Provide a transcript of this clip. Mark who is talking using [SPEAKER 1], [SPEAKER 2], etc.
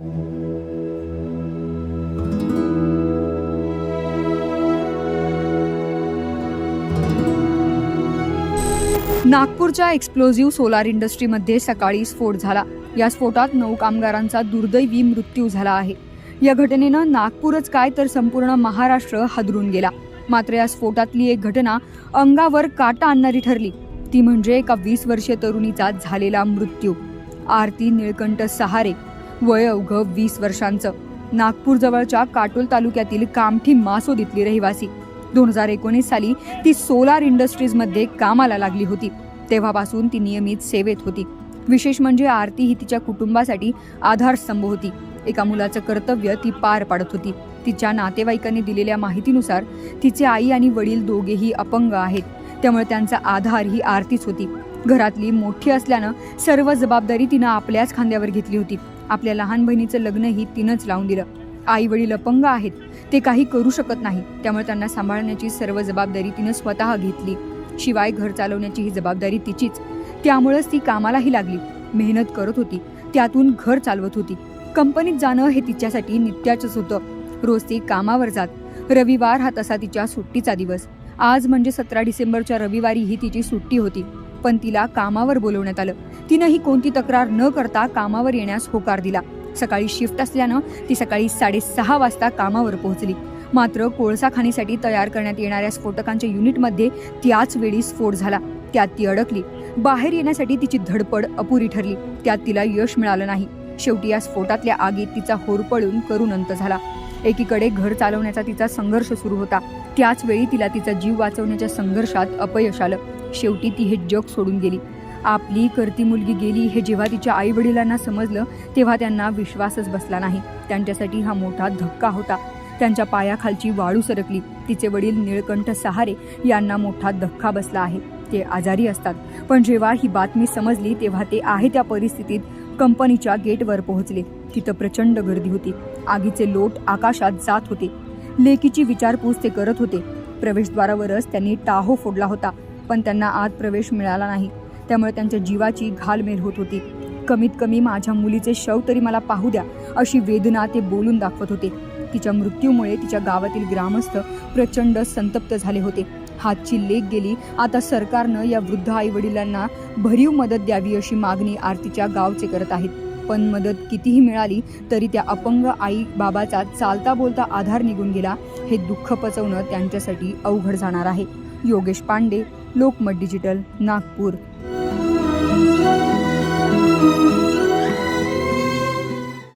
[SPEAKER 1] नागपूरच्या एक्सप्लोझिव्ह सोलार इंडस्ट्रीमध्ये सकाळी स्फोट झाला. या स्फोटात नऊ कामगारांचा दुर्दैवी मृत्यू झाला आहे. या घटनेनं नागपूरच काय तर संपूर्ण महाराष्ट्र हादरून गेला. मात्र या स्फोटातली एक घटना अंगावर काटा आणणारी ठरली. ती म्हणजे एका वीस वर्षीय तरुणीचा झालेला मृत्यू. आरती निळकंठ सहारे वय अवघं वीस वर्षांचं. नागपूर जवळच्या काटोल तालुक्यातील कामठी मासोदीतली रहिवासी. दोन हजार एकोणीस साली ती सोलार इंडस्ट्रीजमध्ये कामाला लागली होती. तेव्हापासून ती नियमित सेवेत होती. विशेष म्हणजे आरती ही तिच्या कुटुंबासाठी आधारस्तंभ होती. एका मुलाचं कर्तव्य ती पार पाडत होती. तिच्या नातेवाईकांनी दिलेल्या माहितीनुसार तिचे आई आणि वडील दोघेही अपंग आहेत. त्यामुळे त्यांचा आधार ही आरतीच होती. घरातली मोठी असल्यानं सर्व जबाबदारी तिनं आपल्याच खांद्यावर घेतली होती. आपल्या लहान बहिणीचं लग्नही तिनंच लावून दिलं. आई वडील अपंग आहेत. ते काही करू शकत नाही. त्यामुळे त्यांना सांभाळण्याची सर्व जबाबदारी तिनं स्वतः घेतली. शिवाय घर चालवण्याची ही जबाबदारी तिचीच. त्यामुळेच ती कामालाही लागली. मेहनत करत होती. त्यातून घर चालवत होती. कंपनीत जाणं हे तिच्यासाठी नित्याचंच होतं. रोज ती कामावर जात. रविवार हा तसा तिच्या सुट्टीचा दिवस. आज म्हणजे सतरा डिसेंबरच्या रविवारी ही तिची सुट्टी होती. पण तिला कामावर बोलवण्यात आलं. तिनंही कोणती तक्रार न करता कामावर येण्यास होकार दिला. सकाळी शिफ्ट असल्यानं ती सकाळी साडेसहा वाजता कामावर पोहोचली. मात्र कोळसा खाणीसाठी तयार करण्यात येणाऱ्या स्फोटकांच्या युनिटमध्ये त्याच वेळी स्फोट झाला. त्यात ती अडकली. बाहेर येण्यासाठी तिची धडपड अपुरी ठरली. त्यात तिला यश मिळालं नाही. शेवटी या स्फोटातल्या आगीत तिचा होरपळून करून अंत झाला. एकीकडे घर चालवण्याचा तिचा संघर्ष सुरू होता. त्याच वेळी तिला तिचा जीव वाचवण्याच्या संघर्षात अपयश आलं. शेवटी ती हे जग सोडून गेली. आपली करती मुलगी गेली हे जेव्हा तिच्या आई वडिलांना समजलं तेव्हा त्यांना विश्वासच बसला नाही. त्यांच्यासाठी हा मोठा धक्का होता. त्यांच्या पायाखालची वाळू सरकली. तिचे वडील निळकंठ सहारे यांना मोठा धक्का बसला आहे. ते आजारी असतात. पण जेव्हा ही बातमी समजली तेव्हा ते आहे त्या परिस्थितीत कंपनीच्या गेटवर पोहोचले. तिथं प्रचंड गर्दी होती. आगीचे लोट आकाशात जात होते. लेकीची विचारपूस ते करत होते. प्रवेशद्वारावरच त्यांनी टाहो फोडला होता. पण त्यांना आत प्रवेश मिळाला नाही. त्यामुळे त्यांच्या जीवाची घालमेल होत होती. कमीत कमी माझ्या मुलीचे शव तरी मला पाहू द्या अशी वेदना ते बोलून दाखवत होते. तिच्या मृत्यूमुळे तिच्या गावातील ग्रामस्थ प्रचंड संतप्त झाले होते. हातची लेख गेली आता सरकारनं या वृद्ध आई वडिलांना भरीव मदत द्यावी अशी मागणी आरतीच्या गावचे करत आहेत. पण मदत कितीही मिळाली तरी त्या अपंग आई बाबाचा चालता बोलता आधार निघून गेला. हे दुःख पचवणं त्यांच्यासाठी अवघड जाणार आहे. योगेश पांडे लोकमत डिजिटल नागपूर.